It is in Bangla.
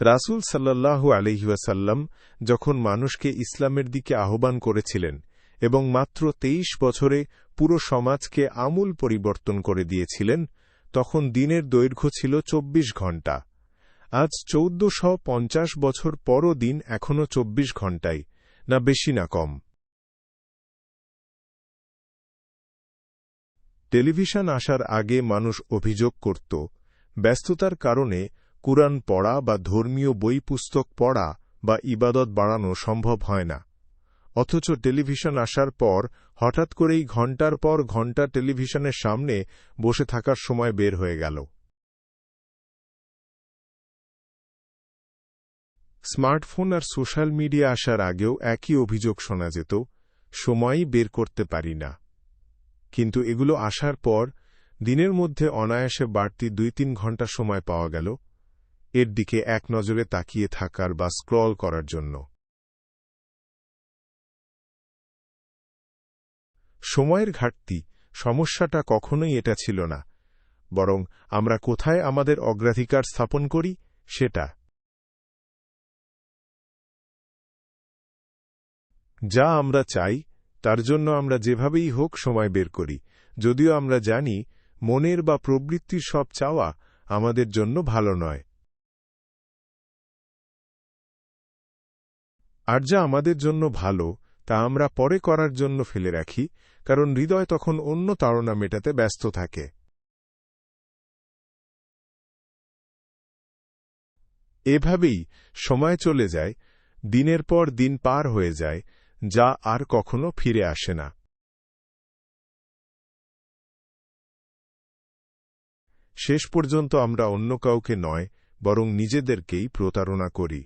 রাসূল সাল্লাল্লাহু আলহিউসাল্লাম যখন মানুষকে ইসলামের দিকে আহ্বান করেছিলেন এবং মাত্র তেইশ বছরে পুরো সমাজকে আমূল পরিবর্তন করে দিয়েছিলেন, তখন দিনের দৈর্ঘ্য ছিল চব্বিশ ঘণ্টা। আজ চৌদ্দশ পঞ্চাশ বছর পরও দিন এখনও চব্বিশ ঘণ্টাই, না বেশি না কম। টেলিভিশন আসার আগে মানুষ অভিযোগ করত, ব্যস্ততার কারণে কুরআন পড়া বা ধর্মীয় বই পুস্তক পড়া বা ইবাদত বাড়ানো সম্ভব হয় না। অথচ টেলিভিশন আসার পর হঠাৎ করেই ঘণ্টার পর ঘণ্টা টেলিভিশনের সামনে বসে থাকার সময় বের হয়ে গেল। স্মার্টফোন আর সোশ্যাল মিডিয়া আসার আগেও একই অভিযোগ শোনা যেত, সময়ই বের করতে পারি না। কিন্তু এগুলো আসার পর দিনের মধ্যে অনায়াসে বাড়তি দুই তিন ঘণ্টা সময় পাওয়া গেল এর দিকে এক নজরে তাকিয়ে থাকার বা স্ক্রল করার জন্য। সময়ের ঘাটতি, সমস্যাটা কখনোই এটা ছিল না। বরং আমরা কোথায় আমাদের অগ্রাধিকার স্থাপন করি, সেটা। যা আমরা চাই, তার জন্য আমরা যেভাবেই হোক সময় বের করি। যদিও আমরা জানি, মনের বা প্রবৃত্তির সব চাওয়া আমাদের জন্য ভালো নয়। আর যা আমাদের জন্য ভালো, তা আমরা পরে করার জন্য ফেলে রাখি, কারণ হৃদয় তখন অন্য তাড়না মেটাতে ব্যস্ত থাকে। এভাবেই সময় চলে যায়, দিনের পর দিন পার হয়ে যায়, যা আর কখনো ফিরে আসে না। শেষ পর্যন্ত আমরা অন্য কাউকে নয়, বরং নিজেদেরকেই প্রতারণা করি।